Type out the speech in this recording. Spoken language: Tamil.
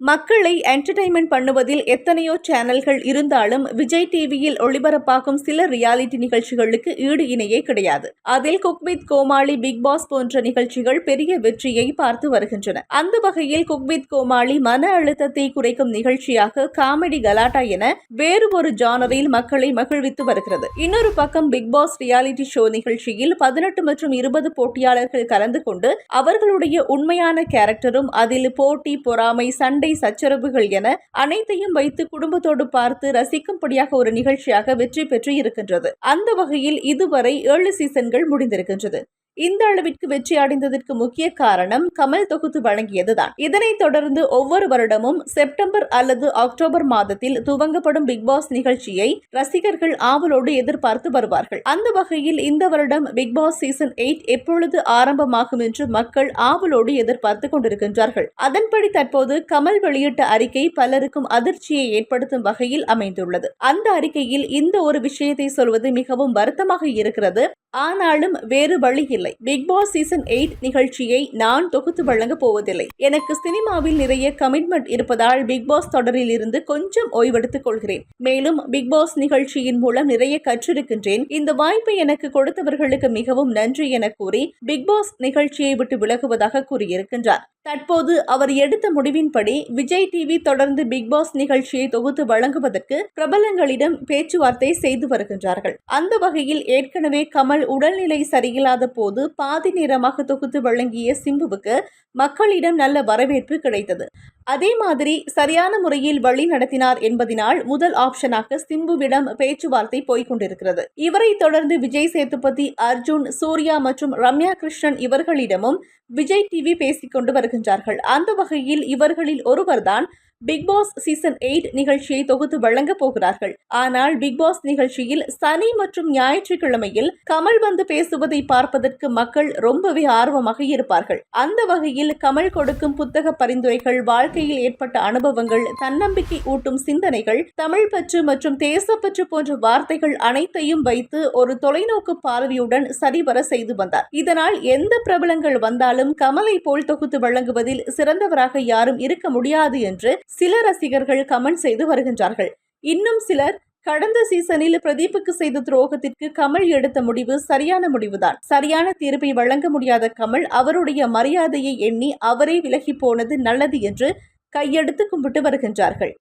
மக்களை என்டர்டைன்மெண்ட் பண்ணுவதில் எத்தனையோ சேனல்கள் இருந்தாலும் விஜய் டிவியில் ஒளிபரப்பாகும் சில ரியாலிட்டி நிகழ்ச்சிகளுக்கு ஈடு இணையே கிடையாது. அதில் குக் வித் கோமாளி பிக் பாஸ் போன்ற நிகழ்ச்சிகள் பெரிய வெற்றியை பார்த்து வருகின்றன. அந்த வகையில் குக் வித் கோமாளி மன அழுத்தத்தை குறைக்கும் நிகழ்ச்சியாக காமெடி கலாட்டா என வேறு ஒரு ஜானரில் மக்களை மகிழ்வித்து வருகிறது. இன்னொரு பக்கம் பிக் பாஸ் ரியாலிட்டி ஷோ நிகழ்ச்சியில் பதினெட்டு மற்றும் இருபது போட்டியாளர்கள் கலந்து கொண்டு அவர்களுடைய உண்மையான கேரக்டரும் அதில் போட்டி பொறாமை சண்டை சச்சரவுகள் என அனைத்தையும் வைத்து குடும்பத்தோடு பார்த்து ரசிக்கும்படியாக ஒரு நிகழ்ச்சியாக வெற்றி பெற்று இருக்கின்றது. அந்த வகையில் இதுவரை ஏழு சீசன்கள் முடிந்திருக்கின்றது. இந்த அளவிற்கு வெற்றி அடைந்ததற்கு முக்கிய காரணம் கமல் தொகுத்து வழங்கியதுதான். இதனைத் தொடர்ந்து ஒவ்வொரு வருடமும் செப்டம்பர் அல்லது அக்டோபர் மாதத்தில் துவங்கப்படும் பிக் பாஸ் நிகழ்ச்சியை ரசிகர்கள் ஆவலோடு எதிர்பார்த்து வருவார்கள். அந்த வகையில் இந்த வருடம் பிக் பாஸ் சீசன் எயிட் எப்பொழுது ஆரம்பமாகும் என்று மக்கள் ஆவலோடு எதிர்பார்த்து கொண்டிருக்கின்றார்கள். அதன்படி தற்போது கமல் வெளியிட்ட அறிக்கை பலருக்கும் அதிர்ச்சியை ஏற்படுத்தும் வகையில் அமைந்துள்ளது. அந்த அறிக்கையில் இந்த ஒரு விஷயத்தை சொல்வது மிகவும் வருத்தமாக இருக்கிறது. ஆனாலும் வேறு வழி இல்லை பிக் பாஸ் சீசன் எயிட் நிகழ்ச்சியை நான் தொகுத்து வழங்க போவதில்லை. எனக்கு சினிமாவில் நிறைய கமிட்மெண்ட் இருப்பதால் பிக் பாஸ் தொடரில் இருந்து கொஞ்சம் ஓய்வெடுத்துக் கொள்கிறேன். மேலும் பிக் பாஸ் நிகழ்ச்சியின் மூலம் நிறைய கற்றிருக்கின்றேன். இந்த வாய்ப்பை எனக்கு கொடுத்தவர்களுக்கு மிகவும் நன்றி என கூறி பிக் பாஸ் நிகழ்ச்சியை விட்டு விலகுவதாக கூறியிருக்கின்றார். தற்போது அவர் எடுத்த முடிவின்படி விஜய் டிவி தொடர்ந்து பிக் பாஸ் நிகழ்ச்சியை தொகுத்து வழங்குவதற்கு பிரபலங்களிடம் பேச்சுவார்த்தை செய்து வருகின்றார்கள். அந்த வகையில் ஏற்கனவே கமல் உடல்நிலை சரியில்லாத போது பாதி நேரமாக தொகுத்து வழங்கிய சிம்புவுக்கு மக்களிடம் நல்ல வரவேற்பு கிடைத்தது. அதே மாதிரி சரியான முறையில் வழி நடத்தினார் என்பதனால் முதல் ஆப்ஷனாக சிம்புவிடம் பேச்சுவார்த்தை போய்கொண்டிருக்கிறது இவரை தொடர்ந்து விஜய் சேதுபதி அர்ஜுன் சூர்யா மற்றும் ரம்யா கிருஷ்ணன் இவர்களிடமும் விஜய் டிவி பேசிக்கொண்டு வருகின்றார்கள். அந்த வகையில் இவர்களில் ஒருவர்தான் பிக் பாஸ் சீசன் எயிட் நிகழ்ச்சியை தொகுத்து வழங்க போகிறார்கள். ஆனால் பிக் பாஸ் நிகழ்ச்சியில் சனி மற்றும் ஞாயிற்றுக்கிழமையில் கமல் வந்து பேசுவதை பார்ப்பதற்கு மக்கள் ரொம்பவே ஆர்வமாக இருப்பார்கள். அந்த வகையில் கமல் கொடுக்கும் புத்தக பரிந்துரைகள் வாழ்க்கையில் ஏற்பட்ட அனுபவங்கள் தன்னம்பிக்கை ஊட்டும் சிந்தனைகள் தமிழ் பற்று மற்றும் தேசப்பற்று போன்ற வார்த்தைகள் அனைத்தையும் வைத்து ஒரு தொலைநோக்கு பார்வையுடன் சரிவர செய்து வந்தார். இதனால் எந்த பிரபலங்கள் வந்தாலும் கமலை போல் தொகுத்து வழங்குவதில் சிறந்தவராக யாரும் இருக்க முடியாது என்று சில ரசிகர்கள் கமெண்ட் செய்து வருகின்றார்கள். இன்னும் சிலர் கடந்த சீசனில் பிரதீப்புக்கு செய்த துரோகத்திற்கு கமல் எடுத்த முடிவு சரியான முடிவுதான். சரியான தீர்ப்பை வழங்க முடியாத கமல் அவருடைய மரியாதையை எண்ணி அவரே விலகி போனது நல்லது என்று கையெடுத்து கும்பிட்டு வருகின்றார்கள்.